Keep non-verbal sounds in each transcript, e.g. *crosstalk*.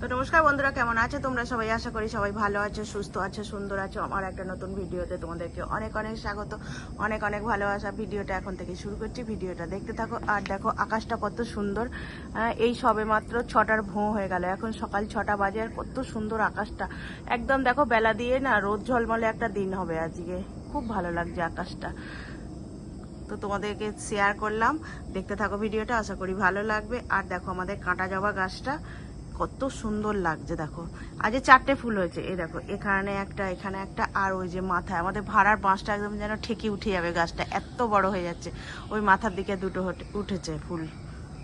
তো নমস্কার বন্ধুরা কেমন আছো? তোমরা সবাই আশা করি সবাই ভালো আছো সুস্থ আছো সুন্দর আছো। আমার একটা নতুন ভিডিওতে তোমাদেরকে অনেক অনেক স্বাগত অনেক অনেক ভালোবাসা। ভিডিওটা এখন থেকে শুরু করছি ভিডিওটা দেখতে থাকো। আর দেখো আকাশটা কত সুন্দর। আহ, এই সবে মাত্র ছটার ভোঁ হয়ে গেল। এখন সকাল ছটা বাজে আর কত সুন্দর আকাশটা। একদম দেখো বেলা দিয়ে না রোদ ঝলমলে একটা দিন হবে আজকে। খুব ভালো লাগছে আকাশটা। তো তোমাদেরকে শেয়ার করলাম। দেখতে থাকো ভিডিওটা আশা করি ভালো লাগবে। আর দেখো আমাদের কাঁটা জবা গাছটা। কত সুন্দর লাগছে দেখো। আজ চারটে ফুল হয়েছে এই দেখো এখানে একটা এখানে একটা আর ওই যে মাথায়। আমাদের ভাড়ার বাঁশটা একদম যেন ঠেকে উঠে যাবে গাছটা এত বড় হয়ে যাচ্ছে। ওই মাথার দিকে দুটো উঠেছে ফুল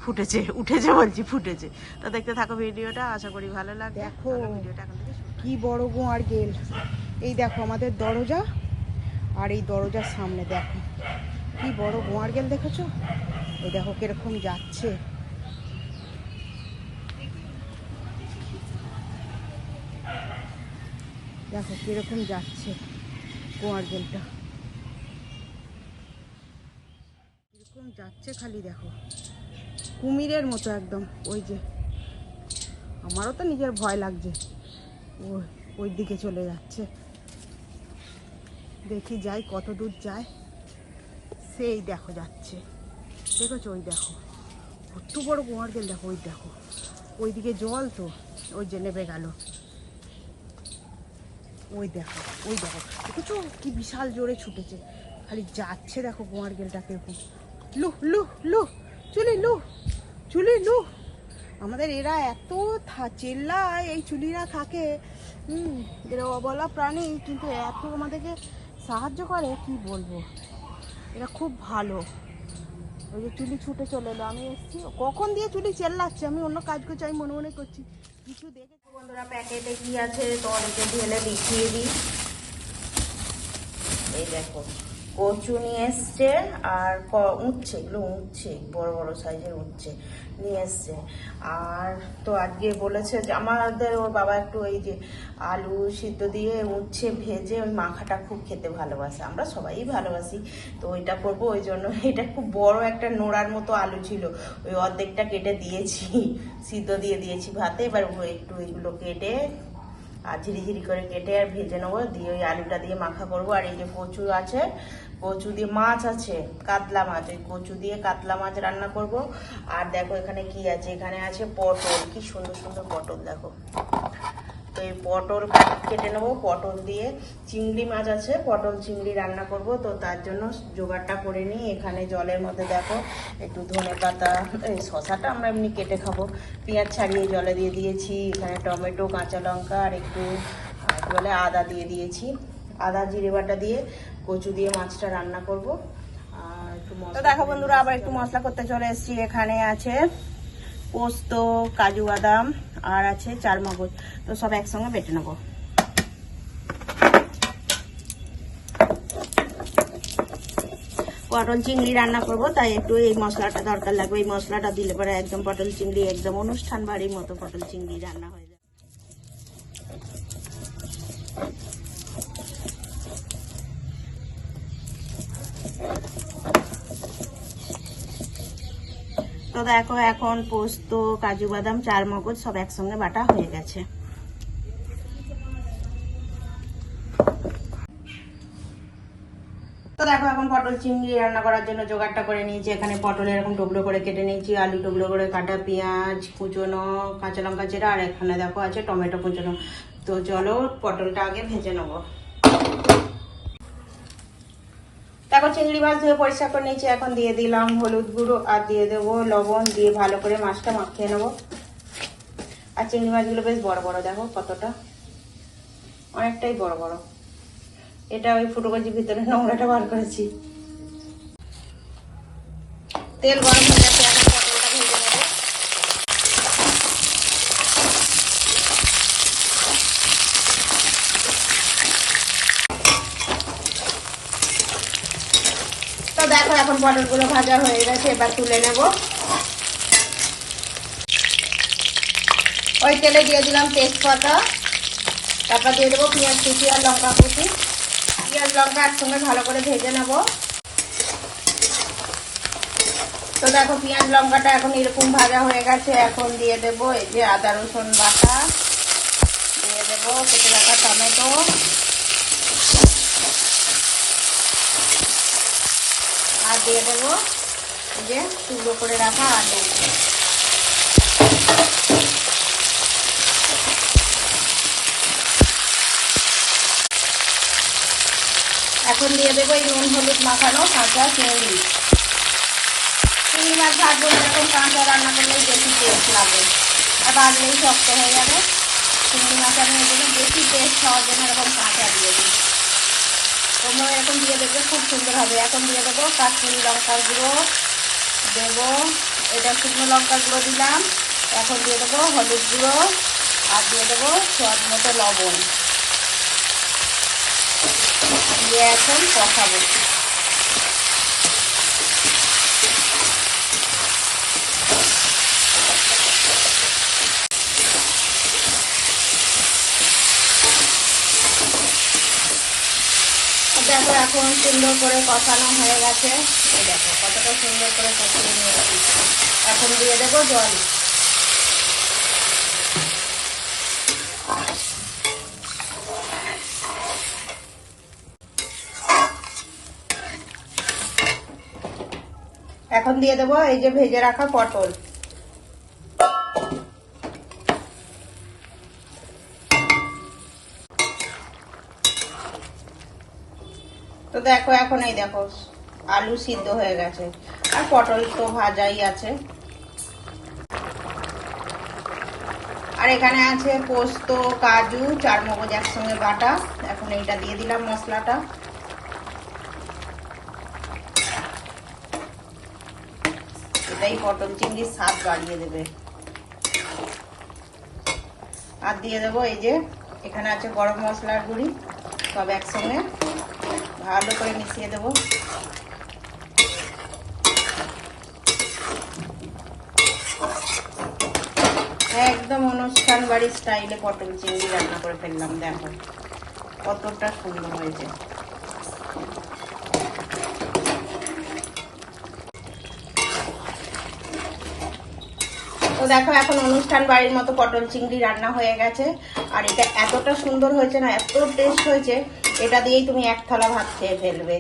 ফুটেছে উঠেছে বলছি ফুটেছে। তো দেখতে থাকো ভিডিওটা আশা করি ভালো লাগবে। দেখো। ভিডিওটা কি বড় গোয়ার গেল। এই দেখো আমাদের দরজা আর এই দরজার সামনে দেখো। কি বড় গোয়ার গেল দেখেছ? এই দেখো কীরকম যাচ্ছে। দেখো কীরকম যাচ্ছে গোয়ার গেলটা কীরকম যাচ্ছে খালি দেখো। কুমিরের মতো একদম, ওই যে। আমারও তো নিজের ভয় লাগছে। ওই ওই দিকে চলে যাচ্ছে। দেখি যাই কত দূর যায়। সেই দেখো যাচ্ছে। দেখেছ? ওই দেখো। কত বড় গোয়ার গেল দেখো, ওই দেখো। ওইদিকে জল তো, ওই যে নেবে গেল। ওই দেখো ওই দেখো। দেখেছ? কি বিশাল জোরে ছুটেছে। খালি যাচ্ছে দেখো কুমার গেলটা কীরকম লু লু লু, চুলি লু চুলি, লু। আমাদের এরা এত থা- চেল্লায় এই চুলিরা থাকে। হুম, এরা অবলা প্রাণী, কিন্তু এত আমাদেরকে সাহায্য করে, কি বলব? এরা খুব ভালো। ওই যে চুলি ছুটে চলে এলো। আমি এসেছি। কখন দিয়ে চুলি চেল্লাচ্ছে? আমি অন্য কাজ করছি, আমি মনে মনে করছি। কিছু দেখে বন্ধুরা প্যাকেটে কি আছে তোমাদেরকে ঢেলে দেখিয়ে দিই। এই দেখো। কচু নিয়ে এসছে আর উচ্ছে, এগুলো উঠছে বড় বড় সাইজের উঠছে নিয়ে এসছে। আর তো আজকে বলেছে যে আমাদের ওর বাবা একটু ওই যে আলু সিদ্ধ দিয়ে উঠছে ভেজে ওই মাখাটা খুব খেতে ভালোবাসে। আমরা সবাই ভালোবাসি, তো ওইটা করব, ওই জন্য এটা খুব বড় একটা নোড়ার মতো আলু ছিল। ওই অর্ধেকটা কেটে দিয়েছি, সিদ্ধ দিয়ে দিয়েছি ভাতে, এবার একটু এগুলো কেটে আর ঝিরি ঝিরি করে কেটে আর ভেজে নেব, দিয়ে ওই আলুটা দিয়ে মাখা করব। আর এই যে কচু আছে কচু দিয়ে মাছ আছে, কাতলা মাছ, ওই কচু দিয়ে কাতলা মাছ রান্না করব। আর দেখো এখানে কি আছে? এখানে আছে পটল। কি সুন্দর সুন্দর পটল, দেখো। তো এই পটল কেটে নেব। পটল দিয়ে চিংড়ি মাছ আছে, পটল চিংড়ি রান্না করব। তো তার জন্য জোগাড়টা করে নিই। এখানে জলের মধ্যে দেখো, একটু ধনে পাতা, এই শশাটা আমরা এমনি কেটে খাব। পেঁয়াজ ছাড়িয়ে জলে দিয়ে দিয়েছি। এখানে টমেটো, কাঁচা লঙ্কা আর একটু বলে, আদা দিয়ে দিয়েছি। আদা, জিরে বাটা দিয়ে কচু দিয়ে মাছটা রান্না করব। দেখো বন্ধুরা, আবার একটু মশলা করতে চলে এসেছি। এখানে আছে পোস্ত, কাজু বাদাম, আর আছে চারমগজ তো সব একসঙ্গে বেটে নেব। পটল চিংড়ি রান্না করব, তাই একটু এই মশলাটা দরকার লাগবে। এই মশলাটা দিলে পরে একদম পটল চিংড়ি, একদম অনুষ্ঠান বাড়ির মতো পটল চিংড়ি রান্না হয়ে তো দেখো, এখন পোস্ত, কাজু বাদাম চার মগজ সব একসঙ্গে বাটা হয়ে গেছে। তো দেখো, এখন পটল চিংড়ি রান্না করার জন্য জোগাড়টা করে নিয়েছি। এখানে পটল এরকম টুকরো করে কেটে নিয়েছি, আলু টুকরো করে, কাটা পেঁয়াজ, কুচোনো, কাঁচা লঙ্কা চেরা, আর এখানে দেখো আছে টমেটো কুচোনো। তো চলো, পটলটা আগে ভেজে নেব। দেখো চিংড়ি মাছ ধুয়ে পরিষ্কার করে নিয়েছি। এখন দিয়ে দিলাম হলুদ গুঁড়ো আর দিয়ে দেবো লবণ, দিয়ে ভালো করে মাছটা মাখিয়ে নেব। আর চিংড়ি মাছগুলো বেশ বড় বড়, দেখো কতটা। অনেকটাই বড় বড়। এটা ওই ফুটোকজির ভিতরে নোংরাটা বার করেছি। তেল গরম হয়ে গেছে এখন পটলটা ভেজে নেব তো দেখো এখন পটলগুলো ভাজা হয়ে গেছে, এবার তুলে নেব। ওই তেলে দিয়ে দিলাম তেজপাতা, তারপর দিয়ে দেবো পেঁয়াজ কুচি আর লঙ্কা কুচি। পেঁয়াজ, লঙ্কা একসঙ্গে ভালো করে ভেজে নেব। তো দেখো পেঁয়াজ, লঙ্কাটা এখন এরকম ভাজা হয়ে গেছে। এখন দিয়ে দেবো এই যে আদা রসুন বাটা, দিয়ে দেবো কেটে রাখা টমেটো। দিয়ে দেবো। যে টুকরো করে রাখা আলু এখন দিয়ে দেবো এই নুন হলুদ মাখানো কাঁচা চিংড়ি। চিংড়ি মাছ ভাজবো এরকম কাঁচা রান্না করলেই বেশি টেস্ট লাগে। আর ভাজলেই শক্ত হয়ে যাবে। চিংড়ি মাছ আমি জন্য বেশি টেস্ট হওয়ার জন্য এরকম কাঁচা দিয়ে দিই তোমরা এখন দিয়ে দেখবে খুব সুন্দর হবে। এখন দিয়ে দেবো কাশ্মীরি লঙ্কার গুঁড়ো। দেবো, এটা শুকনো লঙ্কার গুঁড়ো দিলাম। এখন দিয়ে দেবো হলুদ গুঁড়ো আর দিয়ে দেবো স্বাদ মতো লবণ। দিয়ে এখন কষাবো দেখো এখন সুন্দর করে কষানো হয়ে গেছে। এই দেখো, কতটা সুন্দর করে কষিয়ে নিয়েছি এখন দিয়ে দেবো জল। এখন দিয়ে দেবো এই যে ভেজে রাখা পটল। তো দেখো, এখন এই দেখো, আলু সিদ্ধ হয়ে গেছে। আর পটল তো ভাজাই আছে। আর এখানে আছে পোস্ত, কাজু চার মগজ একসঙ্গে বাটা। এখন এইটা দিয়ে দিলাম মশলাটা। এটাই পটল চিংড়ির স্বাদ বাড়িয়ে দেবে। আর দিয়ে দেবো এই যে, এখানে আছে গরম মশলার গুঁড়ি, সব একসঙ্গে। ভালো করে মিশিয়ে দেবো। একদম অনুষ্ঠান বাড়ির স্টাইলে পটল চিংড়ি রান্না করে ফেললাম, দেখো। কতটা সুন্দর হয়েছে। তো দেখো, এখন অনুষ্ঠান বাড়ির মতো পটল চিংড়ি রান্না হয়ে গেছে। আর এটা এতটা সুন্দর হয়েছে না, এত টেস্ট হয়েছে, এটা দিয়েই তুমি এক থালা ভাত খেয়ে ফেলবে।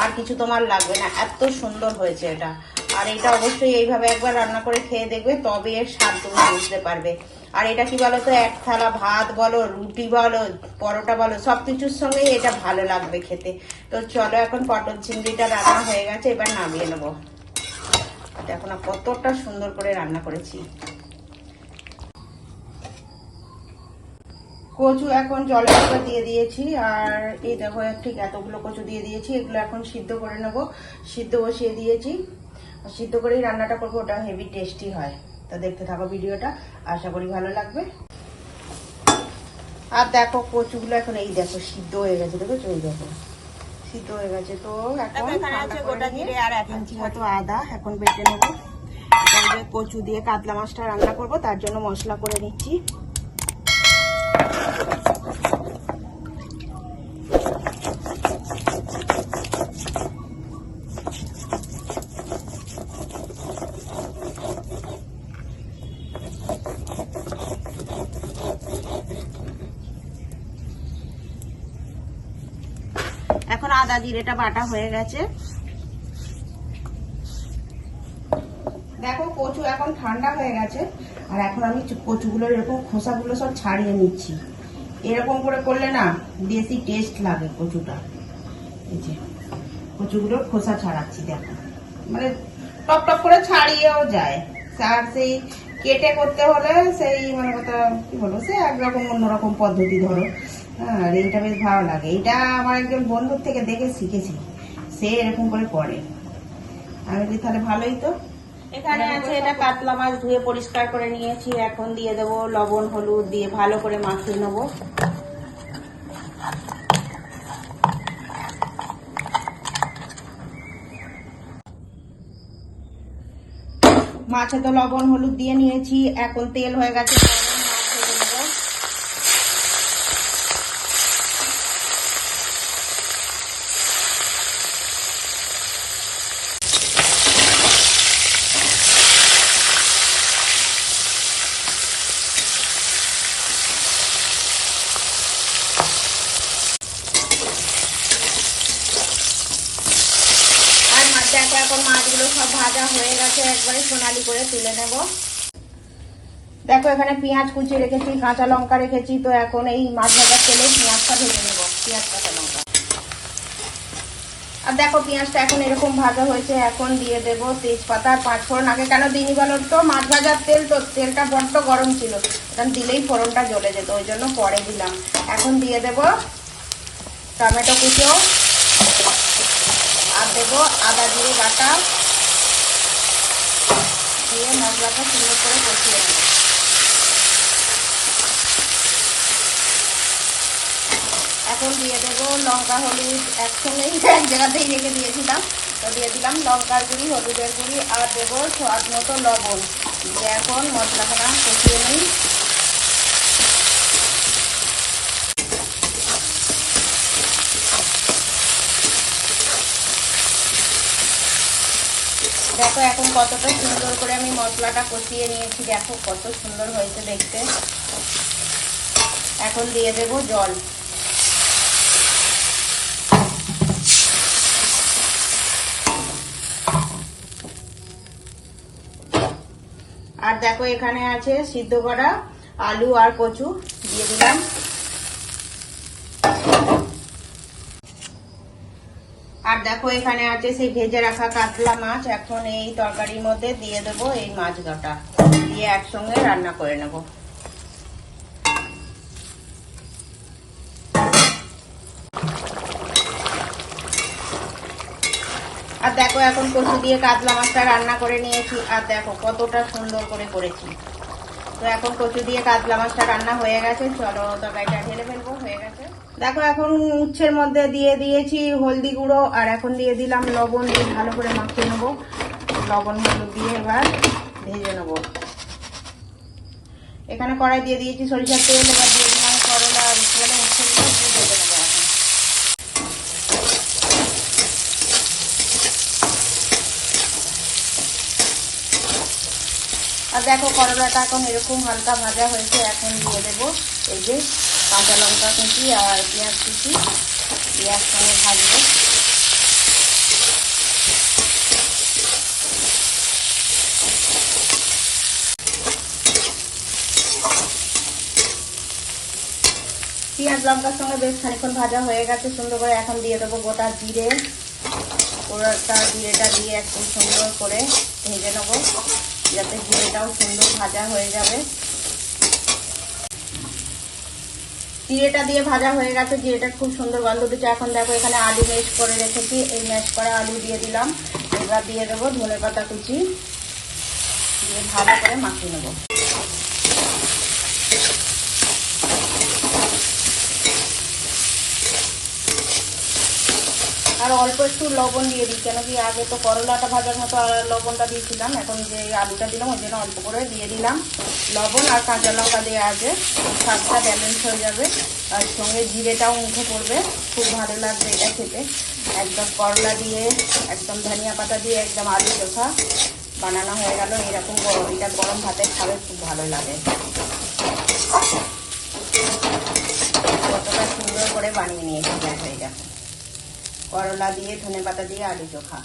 আর কিছু তোমার লাগবে না, এত সুন্দর হয়েছে এটা। আর এটা অবশ্যই এইভাবে একবার রান্না করে খেয়ে দেখবে, তবে এর স্বাদ তুমি বুঝতে পারবে। আর এটা কি বলো তো এক থালা ভাত বলো, রুটি বলো, পরোটা বলো সব কিছুর সঙ্গেই এটা ভালো লাগবে খেতে। তো চলো এখন পটল চিংড়িটা রান্না হয়ে গেছে, এবার নামিয়ে নেব। দেখো না, কতটা সুন্দর করে রান্না করেছি। কচু এখন জলের মধ্যে দিয়ে দিয়েছি আর এই দেখো ঠিক এতগুলো কচু দিয়ে দিয়েছি এগুলো এখন সিদ্ধ করে নেব। সিদ্ধ বসিয়ে দিয়েছি। সিদ্ধ করেই রান্নাটা করব ওটা হেভি টেস্টি হয়। তা দেখতে থাকো ভিডিওটা আশা করি ভালো লাগবে। আর দেখো কচুগুলো এখন এই দেখো সিদ্ধ হয়ে গেছে দেখো ওই দেখো সিদ্ধ হয়ে গেছে। তো এখন ইঞ্চি। মতো আদা এখন বেটে নেব। কচু দিয়ে কাতলা মাছটা রান্না করব তার জন্য মশলা করে নিচ্ছি এখন আদা জিরেটা বাটা হয়ে গেছে। দেখো, কচু এখন ঠান্ডা হয়ে গেছে। আর এখন আমি কচুগুলোর এরকম খোসাগুলো সব ছাড়িয়ে নিচ্ছি। এরকম করে করলে না বেশি টেস্ট লাগে কচুটা। এই যে কচুগুলোর খোসা ছাড়াচ্ছি, দেখো। মানে টপ টপ করে ছাড়িয়েও যায়। আর সেই কেটে করতে হলে সেই মানে কথা কি বলব সে একরকম অন্যরকম পদ্ধতি ধরো। হ্যাঁ বেশ ভালো লাগে। এটা আমার একজন বন্ধুর থেকে দেখে শিখেছি। সে এরকম করে আমি বলি তাহলে ভালোই তো। এখানে আছে এটা কাতলা মাছ ধুয়ে পরিষ্কার করে নিয়েছি। এখন দিয়ে দেবো লবণ হলুদ দিয়ে ভালো করে মাখিয়ে নেব। মাছে তো লবণ হলুদ দিয়ে নিয়েছি। এখন তেল হয়ে গেছে গরম, মাছ ভেজে নেব দেখো এখন মাছগুলো সব ভাজা হয়ে গেছে একবারে সোনালি করে তুলে নেব। দেখো, এখানে পেঁয়াজ কুচি রেখেছি, কাঁচা লঙ্কা রেখেছি, তো এখন এই মাছ ভাজার তেলে পেঁয়াজটা ভেজে নেব, পেঁয়াজ, কাঁচা লঙ্কা। আর দেখো, পেঁয়াজটা এখন এরকম ভাজা হয়েছে, এখন দিয়ে দেবো তেজপাতা পাঁচ ফোড়ন আগে কেন দিইনি বলো তো? মাছ ভাজার তেল তো, তেলটা বড্ড গরম ছিল। কারণ দিলেই ফোড়নটা জ্বলে যেত, ওই জন্য পরে দিলাম। এখন দিয়ে দেবো টমেটো কুচো, আর দেবো আদা জিরে বাটা দিয়ে মশলাটা সুন্দর করে কষিয়ে নেব। এখন দিয়ে দেবো লঙ্কা, হলুদ একসঙ্গেই *laughs* এক জায়গাতেই রেখে দিয়েছিলাম। তো দিয়ে দিলাম লঙ্কার গুঁড়ি, হলুদের গুঁড়ি আর দেবো স্বাদ মতো লবণ। দিয়ে এখন মশলাখানা কষিয়ে নিই। দেখো এখন কতটা সুন্দর করে আমি মশলাটা কষিয়ে নিয়েছি। দেখো কত সুন্দর হয়েছে দেখতে। এখন দিয়ে দেবো জল। আর দেখো এখানে আছে সিদ্ধ করা আলু আর কচু। দিয়ে দিলাম। দেখো, এখানে আছে সেই ভেজে রাখা কাতলা মাছ। এখন এই তরকারির মধ্যে দিয়ে দেবো এই মাছ গাটা দিয়ে একসঙ্গে রান্না করে নেব। আর দেখো, এখন কচু দিয়ে কাতলা মাছটা রান্না করে নিয়েছি। আর দেখো, কতটা সুন্দর করে করেছি। তো এখন কচু দিয়ে কাতলা মাছটা রান্না হয়ে গেছে। চলো তরকারিটা ঢেলে ফেলব। দেখো, এখন উচ্ছের মধ্যে দিয়ে দিয়েছি হলদি গুঁড়ো, আর এখন দিয়ে দিলাম লবণ দিয়ে ভালো করে মাখিয়ে নেব। লবণ, হলুদ দিয়ে এবার ভেজে নেব। এখানে কড়াই দিয়ে দিয়েছি সরিষার তেল, এবার দিয়ে দিলাম করলা আর আর দেখো, করলাটা এখন এরকম হালকা ভাজা হয়েছে, এখন দিয়ে দেবো এই যে কাঁচা লঙ্কা কুচি আর পেঁয়াজ কুচি। পেঁয়াজ সঙ্গে ভাজবো। পেঁয়াজ লঙ্কার সঙ্গে বেশ খানিক্ষণ ভাজা হয়ে গেছে, সুন্দর করে এখন দিয়ে দেবো গোটা জিরে। গোটা জিরেটা দিয়ে একটু সুন্দর করে ভেজে নেব, যাতে জিরেটাও সুন্দর ভাজা হয়ে যাবে। জিরেটা দিয়ে ভাজা হয়ে গেছে জিরেটা খুব সুন্দর গন্ধ দিচ্ছে। এখন দেখো এখানে আলু ম্যাশ করে রেখেছি, এই ম্যাশ করা আলু দিয়ে দিলাম। এবার দিয়ে দেবো ধনে পাতা কুচি, দিয়ে ভালো করে মাখিয়ে নেব। আর অল্প একটু লবণ দিয়ে দিই, কেন কি আগে তো করলাটা ভাজার মতো লবণটা দিয়েছিলাম, এখন যে আলুটা দিলাম ওই জন্য অল্প করে দিয়ে দিলাম। লবণ আর কাঁচা লঙ্কা দেওয়া আছে স্বাদটা ব্যালেন্স হয়ে যাবে, আর সঙ্গে জিরেটাও মুখে পড়বে, খুব ভালো লাগবে এটা খেতে। একদম করলা দিয়ে, একদম ধনিয়া পাতা দিয়ে, একদম আলু চোখা বানানো হয়ে গেল, এরকম এটা গরম ভাতে খাবে, খুব ভালো লাগে। কতটা সুন্দর করে বানিয়ে নিয়েছি দেখো। করলা দিয়ে ধনে পাতা দিয়ে আলু চোখা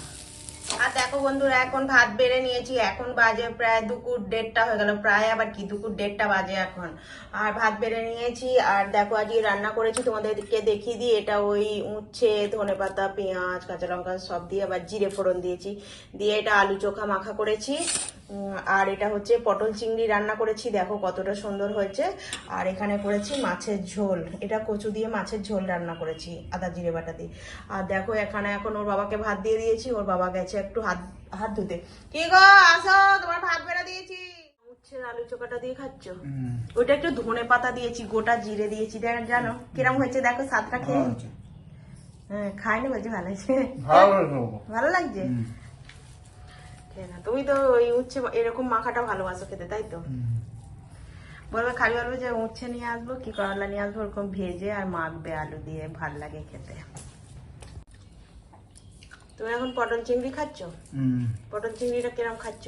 আর দেখো বন্ধুরা, এখন ভাত বেড়ে নিয়েছি, এখন বাজে প্রায় দুপুর দেড়টা হয়ে গেল, প্রায় আবার কি, দুপুর দেড়টা বাজে এখন। আর ভাত বেড়ে নিয়েছি, আর দেখো আজকে রান্না করেছি, তোমাদেরকে দেখিয়ে দিই, এটা ওই উচ্ছে, ধনে পাতা, পেঁয়াজ, কাঁচা লঙ্কা সব দিয়ে আবার জিরে ফোড়ন দিয়েছি, দিয়ে এটা আলু চোখা মাখা করেছি আর এটা হচ্ছে পটল চিংড়ি রান্না করেছি, দেখো কতটা সুন্দর হয়েছে। আর এখানে করেছি মাছের ঝোল, এটা কচু দিয়ে মাছের ঝোল রান্না করেছি, আদা, জিরে, বাটা দিয়ে। আর দেখো এখানে এখন ওর বাবাকে ভাত দিয়ে দিয়েছি, ওর বাবা গেছে একটু হাত হাত ধুতে। কি গো আসো তোমার ভাত বেড়া দিয়েছি। উচ্ছে আলু চোখাটা দিয়ে খাচ্ছ? ওইটা একটু ধনে পাতা দিয়েছি গোটা জিরে দিয়েছি দেখ- জানো কিরম হয়েছে দেখো স্বাদটা খেয়ে। হ্যাঁ খাইনি বলছি ভালো হয়েছে। ভালো লাগছে তুমি তো ওই উচ্ছে এরকম মাখাটা ভালোবাসো খেতে তাই তো? বলবে খালি বলবে যে উচ্ছে নিয়ে আসব কি করলা নিয়ে আসব ওরকম ভেজে আর মাখবে আলু দিয়ে ভালো লাগে খেতে। তুমি এখন পটল চিংড়ি খাচ্ছ? পটল চিংড়িটা কিরম খাচ্ছ?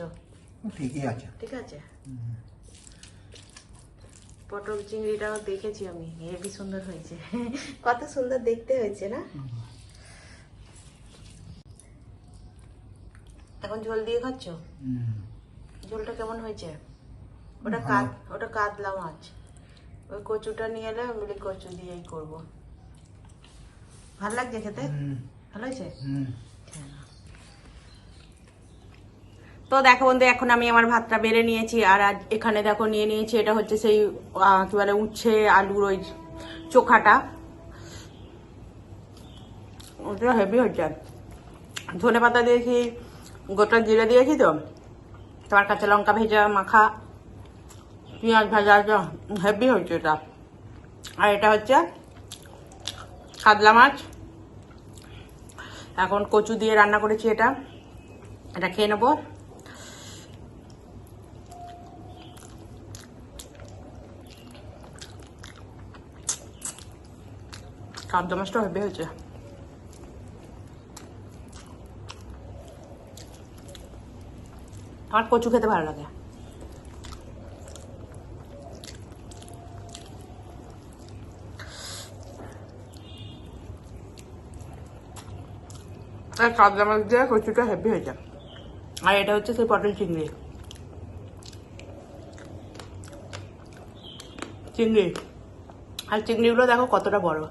ঠিকই আছে। ঠিক আছে? পটল চিংড়িটাও দেখেছি আমি। হেবি সুন্দর হয়েছে। *laughs* কত সুন্দর দেখতে হয়েছে না? এখন ঝোল দিয়ে খাচ্ছ? ঝোলটা কেমন হয়েছে? ওটা কাত ওটা কাতলা মাছ। ওই কচুটা নিয়ে এলে আমি কচু দিয়েই করব। ভালো লাগছে খেতে? ভালো হয়েছে? তো দেখো বন্ধু, এখন আমি আমার ভাতটা বেড়ে নিয়েছি আর আজ এখানে দেখো নিয়ে নিয়েছি, এটা হচ্ছে সেই কি বলে, উচ্ছে আলুর ওই চোখাটা। ওটা হেভি হচ্ছে। ধনে পাতা দিয়েছি, গোটা জিরে দিয়েছি তো তোমার কাঁচা লঙ্কা ভেজা মাখা, পেঁয়াজ ভাজা হেভি হচ্ছে এটা। আর এটা হচ্ছে কাতলা মাছ। এখন কচু দিয়ে রান্না করেছি এটা এটা খেয়ে নেব। কাতলা মাছটা হেভি হয়েছে আমার কচু খেতে ভালো লাগে আর কাতলা মাছ দিয়ে কচুটা হেভি হয়েছে আর এটা হচ্ছে সেই পটল চিংড়ি চিংড়ি আর চিংড়িগুলো দেখো কতটা বড়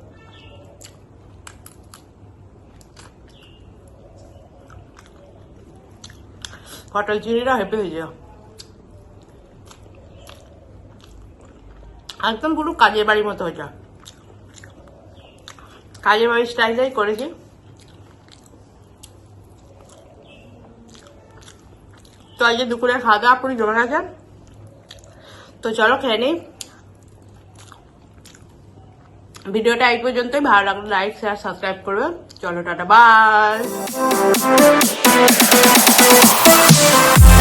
পটল চিংড়িটা হেভি হয়েছে একদম পুরো কাজের বাড়ির মতো হয়েছে কাজের বাড়ির স্টাইলেই করেছি। তো আজ দুপুরে খাওয়া দাওয়া পুরো জমে গেছে। তো চলো খেয়ে নিই। ভিডিওটা এই পর্যন্তই। ভালো লাগলে লাইক শেয়ার সাবস্ক্রাইব করবে। চলো, টাটা বাই Thank you.